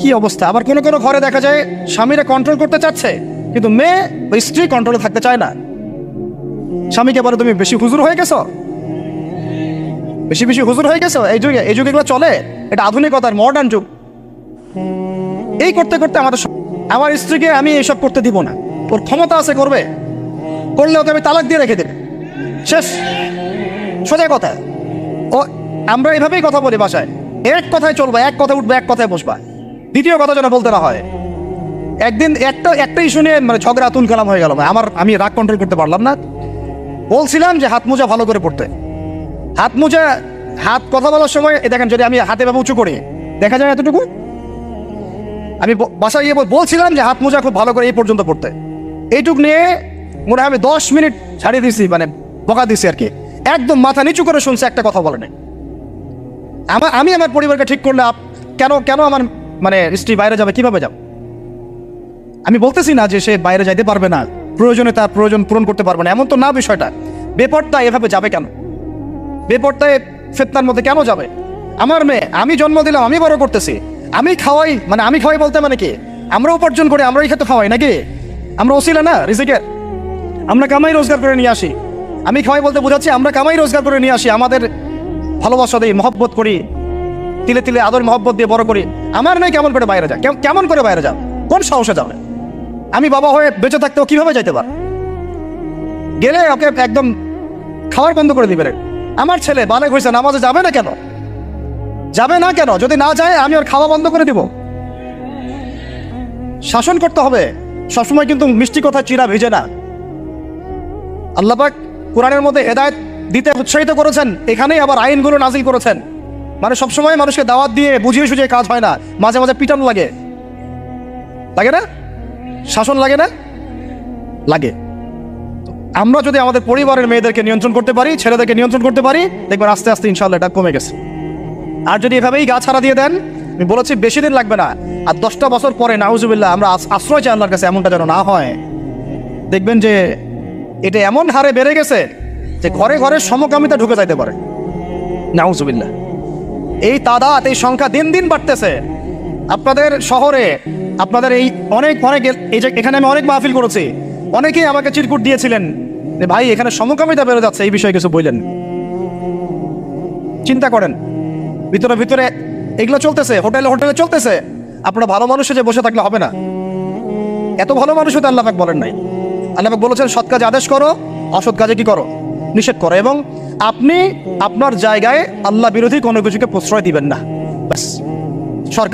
কি অবস্থা? আবার কোনো কোনো ঘরে দেখা যায় স্বামীরা কন্ট্রোল করতে চাচ্ছে, কিন্তু মেয়ে বা স্ত্রী কন্ট্রোলে থাকতে চায় না। স্বামীকে বলে, তুমি বেশি হুজুর হয়ে গেছো? বেশি বেশি হুজুর হয়ে গেছো? এই যুগে এই যুগে এগুলো চলে? এটা আধুনিকতার মডার্ন যুগ। এই করতে করতে আমাদের আমার স্ত্রীকে আমি এসব করতে দিব না। ওর ক্ষমতা আছে, করবে। করলে ওকে আমি তালাক দিয়ে রেখে দেবে। শেষ। সোজা কথা। ও, আমরা এভাবেই কথা বলি বাসায়। এক কথায় চলবা, এক কথায় উঠবে, এক কথায় বসবা। দ্বিতীয় কথা যেন বলতে না হয়। একদিন একটা একটা ইস্যু নিয়ে মানে ঝগড়া, আতুল কালাম হয়ে গেল। আমার আমি রাগ কন্ট্রোল করতে পারলাম না। বলছিলাম যে হাত মোজা ভালো করে পড়তে। হাত মোজা হাত কথা বলার সময় দেখেন, যদি আমি হাতে ভাবে উঁচু করি, দেখা যায় এতটুকু? আমি বাসায় গিয়ে বলছিলাম যে হাত মোজা খুব ভালো করে এই পর্যন্ত পড়তে। এইটুক নিয়ে মনে হয় আমি দশ মিনিট ছাড়িয়ে দিছি মানে বকা দিছি আর কি। একদম মাথা নিচু করে শুনছে, একটা কথা বলে আমার আমি আমার পরিবারকে ঠিক করলে কেন কেন আমার মানে স্ত্রী বাইরে যাবে, কীভাবে যাবে? আমি বলতেছি না যে সে বাইরে যাইতে পারবে না। প্রয়োজনে তার প্রয়োজন পূরণ করতে পারবে না। এমন তো না বিষয়টা। বেপরটা এভাবে যাবে কেন? বেপরটায় ফেতনার মধ্যে কেন যাবে? আমার মেয়ে, আমি জন্ম দিলাম, আমি বড় করতেছি। আমি খাওয়াই মানে আমি খাওয়াই বলতে মানে কি? আমরা উপার্জন করে, আমরাই খেতে খাওয়াই নাকি? আমরা ওসিলা না, রিজিকের? আমরা কামাই রোজগার করে নিয়ে আসি। আমি খাওয়াই বলতে বোঝাচ্ছি, আমরা কামাই রোজগার করে নিয়ে আসি। আমাদের ভালোবাসা দিই, মহব্বত করি। তিলে তিলে আদর মহব্বত দিয়ে বড় করি। আমার মেয়ে কেমন করে বাইরে যায় কেমন করে বাইরে যাবে কোন সাহসে যাবে? আমি বাবা হয়ে বেঁচে থাকতেও কীভাবে যাইতে পার? গেলে ওকে একদম খাওয়ার বন্ধ করে দিবে। আমার ছেলে বালেক হয়েছে নামাজে যাবে না কেন? যাবে না কেন? যদি না যায়, আমি ওর খাওয়া বন্ধ করে দিব। শাসন করতে হবে। সবসময় কিন্তু মিষ্টি কথা চিরা ভিজে না। আল্লাপাক কোরআনের মধ্যে হেদায়ত দিতে উৎসাহিত করেছেন। এখানেই আবার আইনগুলো নাজিল করেছেন। মানে সবসময় মানুষকে দাওয়াত দিয়ে বুঝিয়ে সুঝিয়ে কাজ হয় না। মাঝে মাঝে পিটানো লাগে। লাগে না? শাসন লাগে না? লাগে। আমরা যদি আমাদের পরিবারের মেয়েদেরকে নিয়ন্ত্রণ করতে পারি, ছেলেদেরকে নিয়ন্ত্রণ করতে পারি, দেখবেন আস্তে আস্তে ইনশাল্লাহ এটা কমে গেছে। আর যদি এভাবেই গা ছাড়া দিয়ে দেন, আমি বলেছি বেশি দিন লাগবে না। আর দশটা বছর পরে, নাউজুবিল্লাহ, আমরা আশ্রয় চাই আল্লাহর কাছে, এমনটা যেন না হয়। দেখবেন যে এটা এমন হারে বেড়ে গেছে যে ঘরে ঘরে সমকামিতা ঢুকে যাইতে পারে। নাউজুবিল্লাহ। এই তাদাত, এই সংখ্যা দিন দিন বাড়তেছে। আপনাদের শহরে আপনাদের এই অনেক অনেক, এই যে এখানে আমি অনেক মাহফিল করেছি, অনেকেই আমাকে চিরকুট দিয়েছিলেন ভাই, এখানে সমকামিতা বেড়ে যাচ্ছে, এই বিষয়ে কিছু বললেন। চিন্তা করেন, ভিতরে ভিতরে এগুলো চলতেছে, হোটেলে হোটেলে চলতেছে। আপনারা ভালো মানুষে যে বসে থাকলে হবে না। এত ভালো মানুষ হতে আল্লাহাক বলেন নাই। আল্লাহাক বলেছেন, সৎ কাজে আদেশ করো, অসৎ কাজে কি করো? নিষেধ করো। এবং আপনি আপনার জায়গায় আল্লাহ বিরোধী কোনো কিছুকে প্রশ্রয় দিবেন না। ব্যাস। সরকার